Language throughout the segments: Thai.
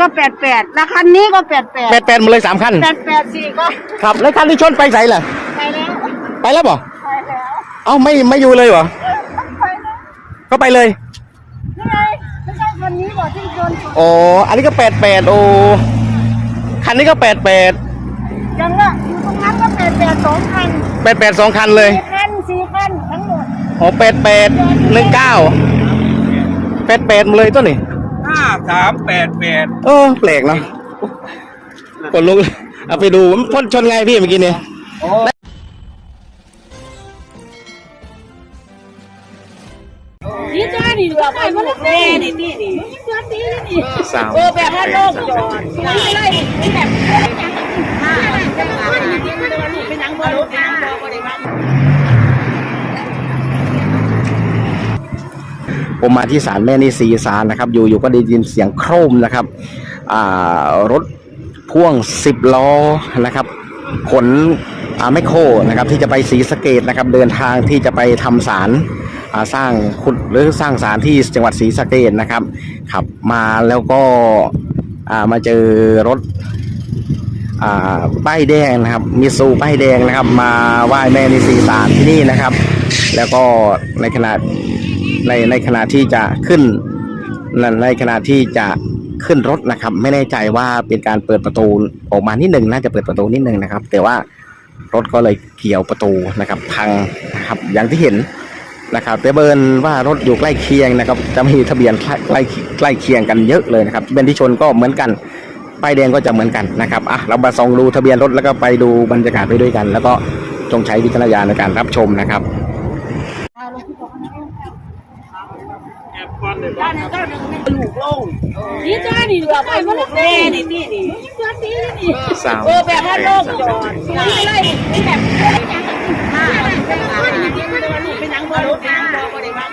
ก็แปดแปดแล้วคันนี้ก็แปดแปดแปดแปดมาเลยสามคันแปดแปดสี่ก็ครับแล้วคันที่ชนไปใส่ล่ะไปแล้วไปแล้วบ่ไปแล้วเอ้าไม่ไม่อยู่เลยเหรอไปแล้วก็ไปเลยนี่ไงไม่ใช่คันนี้บอกที่โดนชนอ๋ออันนี้ก็แปดแปดโอ้คันนี้ก็แปดแปดยังละอยู่ตรงนั้นก็แปดแปดสองคันแปดแปดสองคันเลยสี่คันสี่คันทั้งหมดอ๋อแปดแปดหนึ่งเก้าแปดแปดมาเลยตัวนี่ ห้าสามแปดแปดเออแปลกเนาะคนลุกเลยเอาไปดูมันพ่นชนไงพี่เมื่อกี้เนี่ยนี่จ้านี่เหลือไปก็เลยแม่นี่นี่นี่เพื่อนตีนี่สาวเออแบบว่าโลกจอดไม่ได้ไม่แบบเป็นยังบอลเป็นยังบอลบอลได้บ้าง ผมมาที่ศาลแม่นี่สีศาลนะครับ อยู่อยู่ก็ได้ยินเสียงโครมนะครับอ่ารถพ่วงสิบล้อนะครับ ขนอาแมโครนะครับ ที่จะไปศรีสเกดนะครับ เดินทางที่จะไปทำศาลสร้างขุดหรือสร้างศาลที่จังหวัดศรีสะเกดนะครับขับมาแล้วก็ามาเจอรถอป้ายแดงนะครับมิซูป้ายแดงนะครับ มาไหว้แม่ในสีสารที่นี่นะครับ แล้วก็ในขณะ ในในขณะที่จะขึ้นในในขณะที่จะขึ้นรถนะครับ ไม่แน่ใจว่าเป็นการเปิดประตูออกมานิดหนึ่งน่าจะเปิดประตูนิดหนึ่งนะครับ แต่ว่ารถก็เลยเกี่ยวประตูนะครับ พังนะครับอย่างที่เห็นนะครับแต่เบิร์นว่ารถอยู่ใกล้เคียงนะครับ จะมีทะเบียนใกล้ใกล้เคียงกันเยอะเลยนะครับเบียนที่ชนก็เหมือนกันป้ายแดงก็จะเหมือนกันนะครับอะเรามาส่องดูทะเบียนรถแล้วก็ไปดูบรรยากาศไปด้วยกัน แล้วก็จงใช้วิจารณญาณในการรับชมนะครับ จ้าเนี่ยก็ลูกลงนี่จ้านี่เหลือไปก็เลยแม่นี่นี่นี่เพื่อนตีนี่สาวเออแบบว่าโลกจอดไม่ได้ไม่แบบเป็นยังบอลเป็นยังบอลบอลได้บ้าง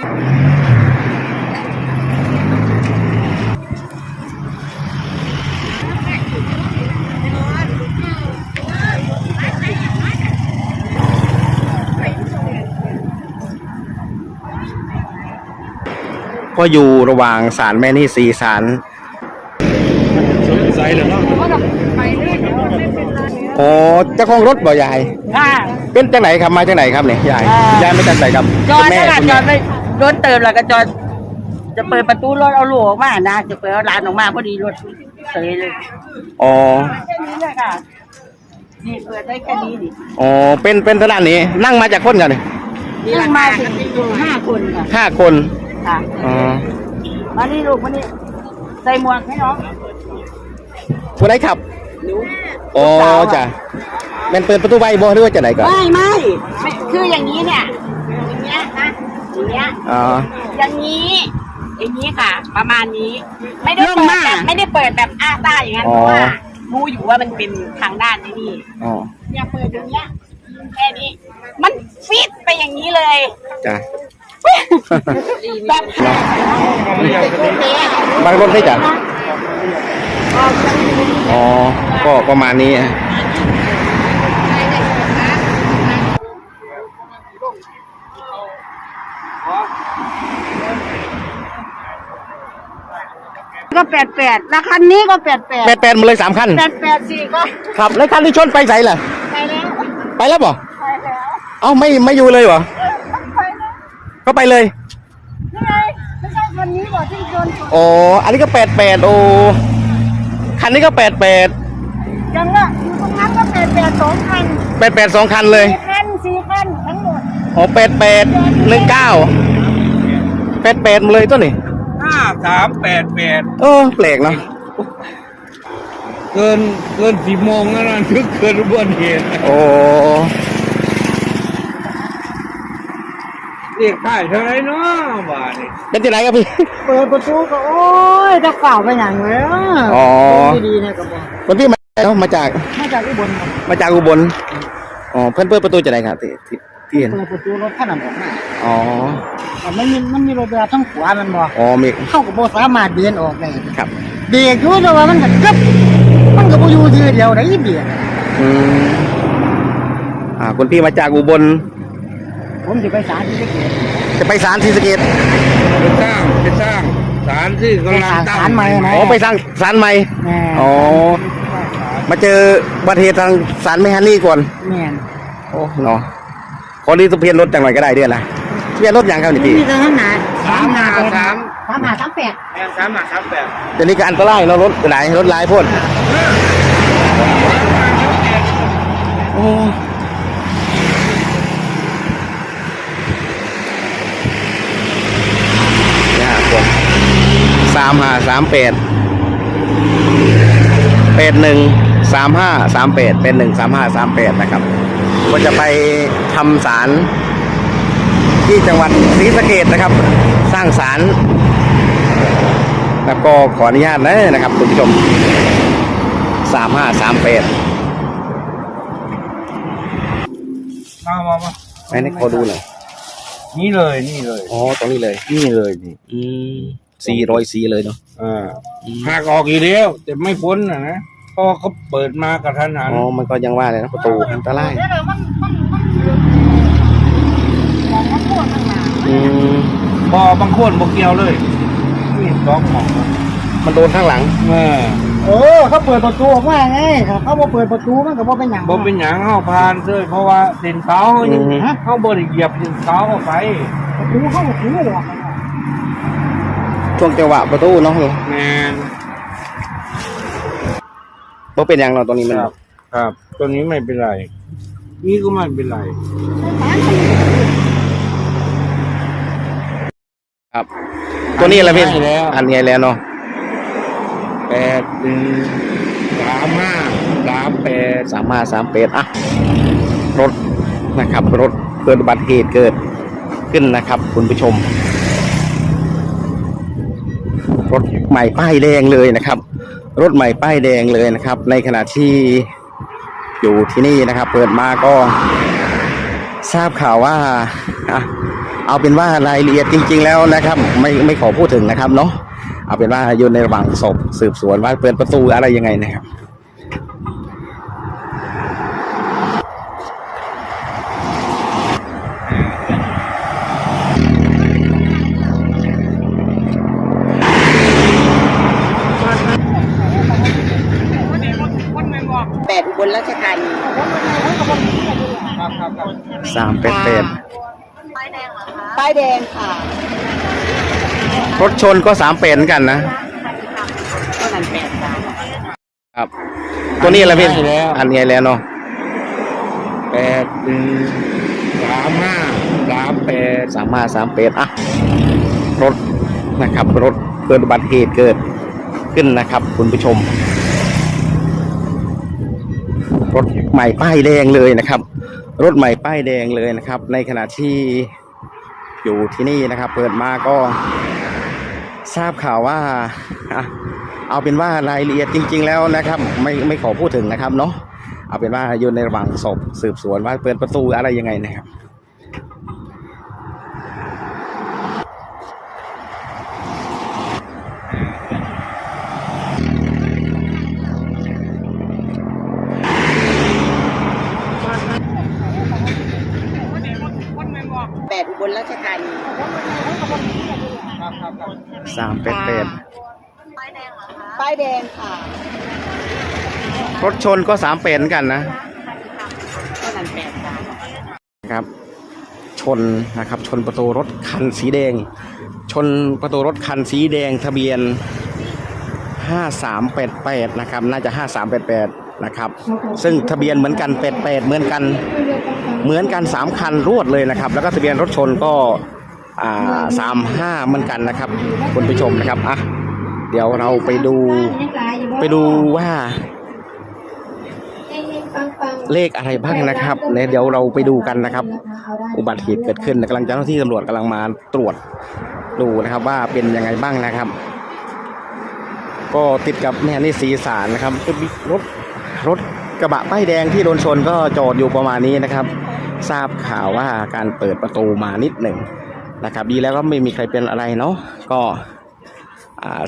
ก็อยู่ระหว่างศาลแม่นี่สีศาลใส่เลยเนาะไปเรื่อยไม่เป็นไรอ๋อเจ้าของรถบ่ยาย ค่ะเป็นจากไหนครับมาจากไหนครับเนี่ยยายอ่ายยายไม่จากไหนครับจอดคุณแม่นะคุณจแม่อดไปโดนเติมแล้วก็จอดจะเปิดประตูรถเอาลูกออกมานะจะเปิดเอาหลานออกมาพอดีรถเสยเลยอ๋อแค่นี้เลยค่ะนี่เปิดได้แค่นี้ดิอ๋อเป็นเป็นขนาดนี้นั่งมาจากคนกันเนี่ยนั่งมาถึงห้าคนค่ะห้าคน ค่ะอ๋อมานี่ลูกมานี่ใส่หมวกให้น้องคนไหนขับ หนูอ๋อลูกสาวอะจ้ะเป็นเปิดประตูใบบ่หรือว่าจะไหนก่อนไม่ไม่ไม่คืออย่างนี้เนี่ยอย่างเงี้ยนะอย่างเงี้ยอ๋อ อย่างนี้อย่างนี้ค่ะ ประมาณนี้ ไม่ได้เปิดแบบไม่ได้เปิดแบบอ้าซ่าอย่างนั้นเพราะว่ารู้อยู่ว่ามันเป็นทางด้านนี้นี่อ๋อ อย่าเปิดอย่างเงี้ยแค่นี้ มันฟิตไปอย่างนี้เลยจ้ะ แบบบางรถได้จ้ะอ๋อ ก็ประมาณนี้ฮะก็แปดแปดแล้วคันนี้ก็แปดแปดแปดแปดมาเลยสามคันแปดแปดสี่ก็ ครับแล้วคันที่ชนไปใส่ล่ะ ไปแล้ว ไปแล้วบ่ไปแล้ว เอ้าไม่ไม่อยู่เลยเหรอไปแล้ว ก็ไปเลยนี่ไงไม่ใช่คันนี้บอกที่โดนชนอ๋ออันนี้ก็แปดแปดโอ้คันนี้ก็แปดแปดยังละอยู่ตรงนั้นก็แปดแปดสองคันแปดแปดสองคันเลยสี่คันสี่คันทั้งหมดอ๋อแปดแปดหนึ่งเก้าแปดแปดมาเลยตัวนี่ห้าสามแปดแปดเออแปลกเนาะเกินเกินสี่โมงแล้วนะถึงเกินอุบัติเหตุโอ้ เรียกค่ายเท่าไรเนาะบาทนี่เป็นที่ไหนครับพี่ เปิดประตูก็โอ้ยจะฝ่าไปอย่างเลยอ๋อ ดีๆนะกับบอกคนพี่มาเอ้ามาจาก มาจากอุบลครับมาจากอุบล อ๋อ เพื่อนเปิดประตูจากไหนครับที่ที่ที่เห็น เปิดประตูรถขนาดออกมาอ๋อแต่มันมีมันมีรถเรือทั้งขวามันบอกอ๋อมีเข้ากับโบสามารถเดินออกได้ครับ เบรกอยู่แต่ว่ามันก็กึบมันก็บ่อยู่ทีเดียวได้เบรกอืมอ่าคุณพี่มาจากอุบล ผมสิไปสาธิตเกตจะไปศาลศรีสะเกดจะสร้างจะสร้างศาลที่กำลังตั้งศาลใหม่นะอ๋อไปสร้างศาลใหม่แม่อ๋อมาเจออุบัติเหตุทางศาลไม่ฮันนี่ก่อนแม่นโอ้เนาะขอรีทะเบียนรถจังหน่อยก็ได้เดือนละทะเบียนรถอย่างครับนี่พี่มีแต่ข้างหน้าสามห้าสามสามห้าสามแปดแอนสามห้าสามแปดเดี๋ยวนี้ก็อันตรายเนาะรถหลายรถหลายพ่นโอ้ยากผม สามห้าสามแปดแปดหนึ่งสามห้าสามแปดเป็นหนึ่งสามห้าสามแปดนะครับ ก็จะไปทำศาลที่จังหวัดศรีสะเกดนะครับ สร้างศาลแล้วก็ขออนุญาตนะนะครับคุณผู้ชมสามห้าสามแปดมามามาไอ้นี่ขอดูหน่อยนี่เลยนี่เลย อ๋อ ตรงนี้เลย นี่เลยนี่ อืม สี่ร้อยสี่เลยเนาะอ่าหักออกอีกแล้วแต่ไม่พ้นนะนะเพราะว่าเขาเปิดมากระทันหันอ๋อมันก็ยังว่าเลยนะประตูอันตรายอืมบอบางคนบกเกี่ยวเลยนี่สองหมองมันโดนข้างหลังเออเออเขาเปิดประตูออกมาไงถ้าเขาบ่เปิดประตูมันก็บ่เป็นหยังบ่เป็นหยังเข้าพานเลยเพราะว่าเส้นเท้าเขายังอืมเข้าบริเหยียบเส้นเท้าเข้าไปประตูเขาก็ถือหรอก ช่วงจังหวะประตูเนาะแมนเพราะเป็นอย่างเราตรงนี้มันครับครับตัวนี้ไม่เป็นไร นี่ก็ไม่เป็นไร ครับ ตัวนี้อะไรพี่ได้แล้ว อันนี้แล้วเนาะแปดหนึ่งสามห้าสามแปดสามห้าสามแปดอะรถนะครับ รถเกิดอุบัติเหตุเกิดขึ้นนะครับ คุณผู้ชม รถใหม่ป้ายแดงเลยนะครับ รถใหม่ป้ายแดงเลยนะครับ ในขณะที่อยู่ที่นี่นะครับ เปิดมาก็ทราบข่าวว่าเอาเป็นว่ารายละเอียดจริง ๆ แล้วนะครับ ไม่ไม่ขอพูดถึงนะครับเนาะเอาเป็นว่าอยู่ในระหว่างสอบสืบสวนว่าเปิดประตูอะไรยังไงนะครับ แปดอุ บลราชธานีสามเป็ดเป็ดป้ายแดงค่ะรถชนก็สามเป็ดเหมือนกันนะก็นั่นแปดค่ะครับ ตัวนี้อะไรพี่ได้แล้วอันนี้แล้วเนาะแปดหนึ่งสามห้าสามแปดสามห้าสามเป็ดอะรถนะครับ รถเกิดอุบัติเหตุเกิดขึ้นนะครับ คุณผู้ชม รถใหม่ป้ายแดงเลยนะครับ รถใหม่ป้ายแดงเลยนะครับ ในขณะที่อยู่ที่นี่นะครับ เปิดมาก็ทราบข่าวว่าเอาเป็นว่ารายละเอียดจริง ๆ แล้วนะครับ ไม่ไม่ขอพูดถึงนะครับเนาะเอาเป็นว่าอยู่ในระหว่างสอบสืบสวนว่าเปิดประตูอะไรยังไงนะครับ แปดอุบลราชธานีสามเป็ดเป็ดป้ายแดงค่ะรถชนก็สามเป็ดเหมือนกันนะก็นั่นแปดค่ะครับ ชนนะครับ ชนประตูรถคันสีแดง ชนประตูรถคันสีแดงทะเบียนห้าสามแปดแปดนะครับ น่าจะห้าสามแปดแปด นะครับ ซึ่งทะเบียนเหมือนกันแปดแปดเหมือนกันเหมือนกันสามคันรวดเลยนะครับ แล้วก็ทะเบียนรถชนก็สามห้าเหมือนกันนะครับ คุณผู้ชมนะครับอะเดี๋ยวเราไปดู ไปดูว่าเลขอะไรบ้างนะครับเนี่ยเดี๋ยวเราไปดูกันนะครับ อุบัติเหตุเกิดขึ้นกำลังเจ้าหน้าที่ตำรวจกำลังมาตรวจดูนะครับ ว่าเป็นยังไงบ้างนะครับ ก็ติดกับแม่นี่สีสารนะครับรถ รถกระบะป้ายแดงที่โดนชนก็จอดอยู่ประมาณนี้นะครับ ทราบข่าวว่าการเปิดประตูมานิดหนึ่งนะครับ ดีแล้วก็ไม่มีใครเป็นอะไรเนาะก็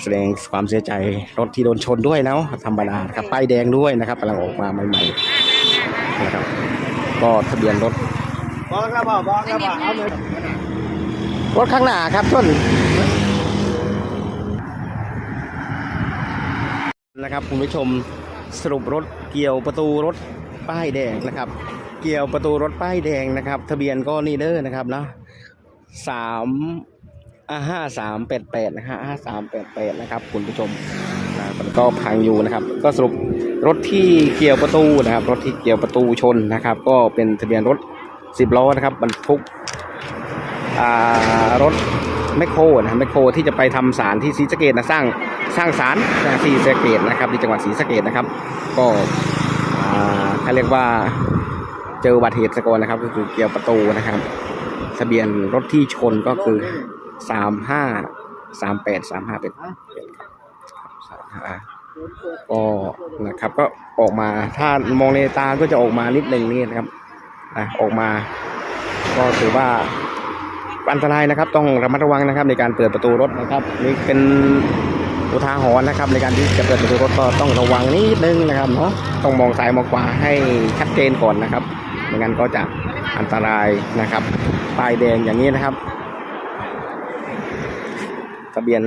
แสดงความเสียใจรถที่โดนชนด้วยเนาะธรรมดาครับป้ายแดงด้วยนะครับกำลังออกมาใหม่ๆนะครับก็ทะเบียนรถบอกแล้วบอกบอกแล้วบอกเอาเลยรถข้างหน้าครับชนนะครับคุณผู้ชมสรุปรถ เกี่ยวประตูรถป้ายแดงนะครับ เกี่ยวประตูรถป้ายแดงนะครับ ทะเบียนก็นี่เด้อนะครับเนาะสามห้าสามแปดแปดนะฮะห้าสามแปดแปดนะครับ คุณผู้ชมมันก็พังอยู่นะครับ ก็สรุปรถที่เกี่ยวประตูนะครับ รถที่เกี่ยวประตูชนนะครับ ก็เป็นทะเบียนรถสิบล้อนะครับบรรทุกอ่ารถ แมคโครนะแมคโครที่จะไปทำสารที่ศรีสะเกดนะสร้างสร้างสารศรีสะเกดนะครับที่จังหวัดศรีสะเกดนะครับ ก็อ่าเขาเรียกว่าเจออุบัติเหตุสะกอนนะครับ ก็คือเกี่ยวประตูนะครับทะเบียนรถที่ชนก็คือสามห้าสามแปดสามห้าเป็นก็นะครับก็ออกมาถ้ามองในตาก็จะออกมานิดนึงนี่นะครับนะออกมา ก็ถือว่า อันตรายนะครับ ต้องระมัดระวังนะครับในการเปิดประตูรถนะครับนี่เป็นอุทาหรณ์นะครับ ในการที่จะเปิดประตูรถก็ต้องระวังนิดนึงนะครับเนาะต้องมองซ้ายมองขวาให้ชัดเจนก่อนนะครับไม่งั้นก็จะอันตรายนะครับป้ายแดงอย่างนี้นะครับทะเบียน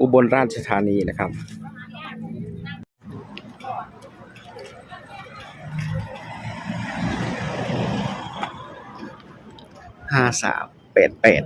อุบลราชธานีนะครับห้าสาม แปดแปด